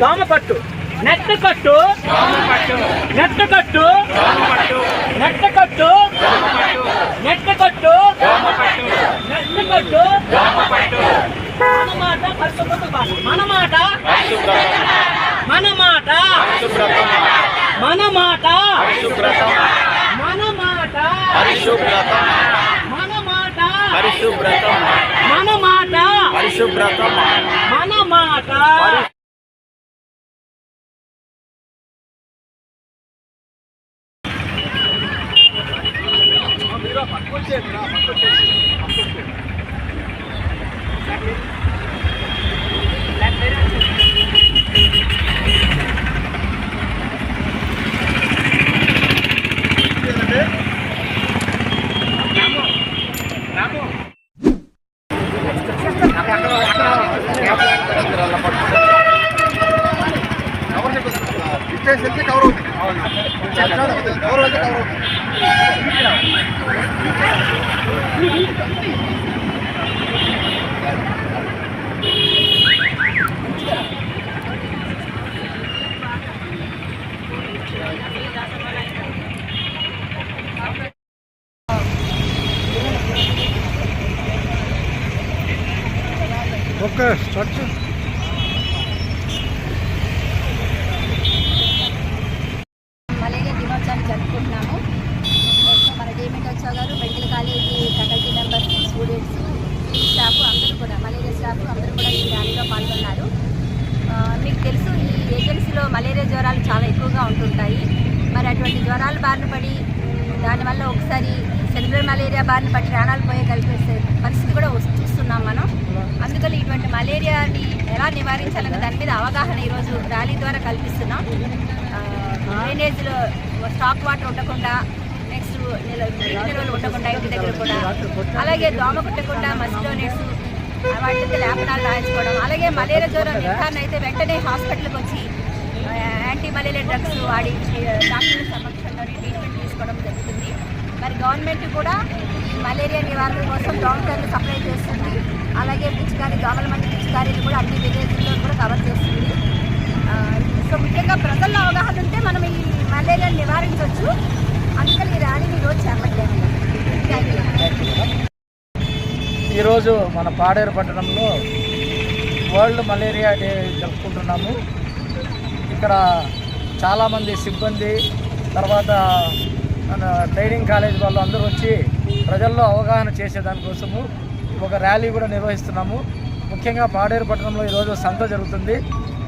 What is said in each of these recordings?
దోమ పట్టు నెట్ కట్టు నెట్ కట్టు నెట్ కట్టు నెట్ కట్టు నెట్ కట్టు మన మాట మన మాట మన మాట మన మాట మన మాట మన మాట పరిశుభ్రతం. మన మాట పరిశుభ్రతం. మన మాట కవర్ అవుతుంది కవర్ అయితే కవర్ అవుతుంది ఓకే స్టార్ట్ మలేరియా దినోత్సవాన్ని జరుపుకుంటున్నాము సో మన డేమిట్ గారు medical college faculty members students staff అందరూ కూడా మలేరియా స్టాఫ్ అందరూ కూడా ఈ ర్యాలీలో పాల్గొన్నారు. మీకు తెలుసు ఈ ఏజెన్సీలో మలేరియా జ్వరాలు చాలా ఎక్కువగా ఉంటుంటాయి. మరి అటువంటి జ్వరాలు బారిన పడి దానివల్ల ఒకసారి సెరిబ్రల్ మలేరియా బారిన పడి ప్రాణాలు పోయే కలిపేసే పరిస్థితి కూడా చూస్తున్నాం మనం. అందుకని ఇటువంటి మలేరియాని ఎలా నివారించాలనే దాని మీద అవగాహన ఈరోజు ర్యాలీ ద్వారా కల్పిస్తున్నాం. డ్రైనేజ్లో స్టాక్ వాటర్ ఉండకుండా నిల నిల్వలు ఉండకుండా ఇంటి దగ్గర కూడా. అలాగే దోమ కుట్టకుండా మసిలో నెట్స్ వాటికి లేపనాలు రాయించుకోవడం. అలాగే మలేరియా జ్వరం నిర్ధారణ అయితే వెంటనే హాస్పిటల్కి వచ్చి యాంటీ మలేరియా డ్రగ్స్ వాడి డాక్టర్ల సమక్షంలో ట్రీట్మెంట్ తీసుకోవడం జరుగుతుంది. మరి గవర్నమెంట్ కూడా మలేరియా నివారణ కోసం డాక్టర్లు సప్లై చేస్తుంది. అలాగే పిచ్చికారి దోమల మంది పిచ్చికారీలు కూడా అన్ని విలేజ్లో కూడా కవర్ చేస్తుంది ఆ, సో ముఖ్యంగా ప్రజల్లో అవగాహన ఉంటే మనం ఈ మలేరియాని నివారించవచ్చు అందుకని ఈ ర్యాలీని ఈరోజు చేపట్టాము థ్యాంక్ యూ ఈరోజు మన పాడేరు పట్టణంలో వరల్డ్ మలేరియా డే జరుపుకుంటున్నాము. ఇక్కడ చాలామంది సిబ్బంది తర్వాత మన ట్రైనింగ్ కాలేజ్ వాళ్ళు అందరూ వచ్చి ప్రజల్లో అవగాహన చేసేదానికోసము ఒక ర్యాలీ కూడా నిర్వహిస్తున్నాము. ముఖ్యంగా పాడేరు పట్టణంలో ఈరోజు సంత జరుగుతుంది.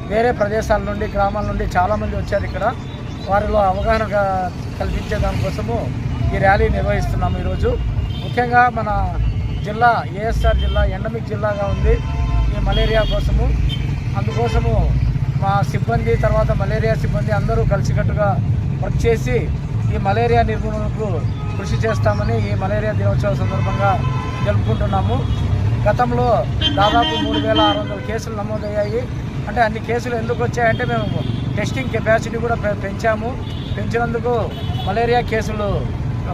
వేరే ప్రదేశాల నుండి గ్రామాల నుండి చాలామంది వచ్చారు ఇక్కడ. వారిలో అవగాహన క- కల్పించే దానికోసము ఈ ర్యాలీ నిర్వహిస్తున్నాము ఈరోజు. ముఖ్యంగా మన జిల్లా ఏఎస్ఆర్ జిల్లా ఎండమిక్ జిల్లాగా ఉంది ఈ మలేరియా కోసము. అందుకోసము మా సిబ్బంది తర్వాత మలేరియా సిబ్బంది అందరూ కలిసికట్టుగా వర్క్ చేసి ఈ మలేరియా నిర్మూలనకు కృషి చేస్తామని ఈ మలేరియా దినోత్సవ సందర్భంగా జరుపుకుంటున్నాము గతంలో దాదాపు మూడు వేల ఆరు వందల కేసులు నమోదయ్యాయి. అంటే అన్ని కేసులు ఎందుకు వచ్చాయంటే మేము టెస్టింగ్ కెపాసిటీ కూడా పె- పెంచాము. పెంచినందుకు మలేరియా కేసులు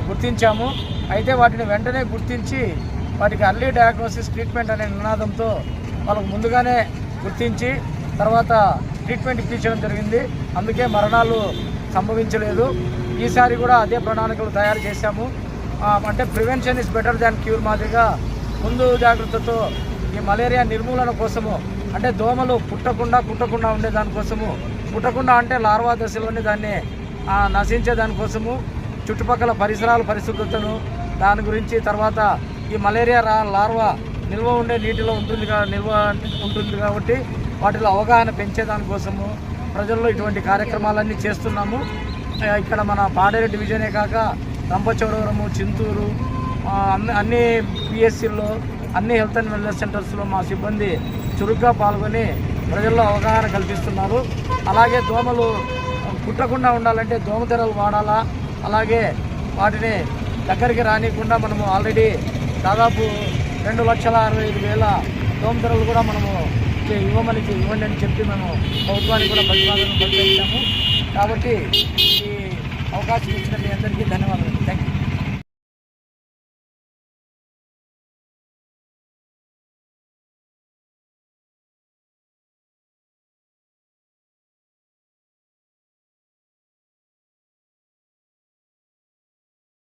గుర్తించాము. అయితే వాటిని వెంటనే గుర్తించి వాటికి అర్లీ డయాగ్నోసిస్ ట్రీట్మెంట్ అనే నినాదంతో వాళ్ళకు ముందుగానే గుర్తించి తర్వాత ట్రీట్మెంట్ ఇప్పించడం జరిగింది. అందుకే మరణాలు సంభవించలేదు. ఈసారి కూడా అదే ప్రణాళికలు తయారు చేశాము. అంటే prevention is better than cure మాదిరిగా ముందు జాగ్రత్తతో ఈ మలేరియా నిర్మూలన కోసము అంటే దోమలు పుట్టకుండా కుట్టకుండా ఉండే దానికోసము పుట్టకుండా అంటే లార్వా దశలోనే దాన్ని ఆ, నశించే దానికోసము చుట్టుపక్కల పరిసరాల పరిశుభ్రతను దాని గురించి తర్వాత ఈ మలేరియా రా లార్వా నిల్వ ఉండే నీటిలో ఉంటుంది నిల్వ ఉంటుంది కాబట్టి వాటిలో అవగాహన పెంచేదానికోసము ప్రజల్లో ఇటువంటి కార్యక్రమాలన్నీ చేస్తున్నాము. ఇక్కడ మన పాడేరు డివిజనే కాక రంపచోడవరము చింతూరు అన్ని అన్ని అన్ని హెల్త్ అండ్ వెల్నెస్ సెంటర్స్లో మా సిబ్బంది చురుగ్గా పాల్గొని ప్రజల్లో అవగాహన కల్పిస్తున్నారు. అలాగే దోమలు కుట్టకుండా ఉండాలంటే దోమతెరలు వాడాలా అలాగే వాటిని దగ్గరికి రానియకుండా మనము ఆల్రెడీ దాదాపు రెండు లక్షల అరవై ఐదు వేల దోమతెరలు కూడా మనము ఇవ్వమని ఇవ్వండి అని చెప్పి మేము ప్రభుత్వానికి కూడా ప్రతిపాదన పంపించాము. కాబట్టి ఈ అవకాశం ఇచ్చిన మీ అందరికీ ధన్యవాదాలు. Thank you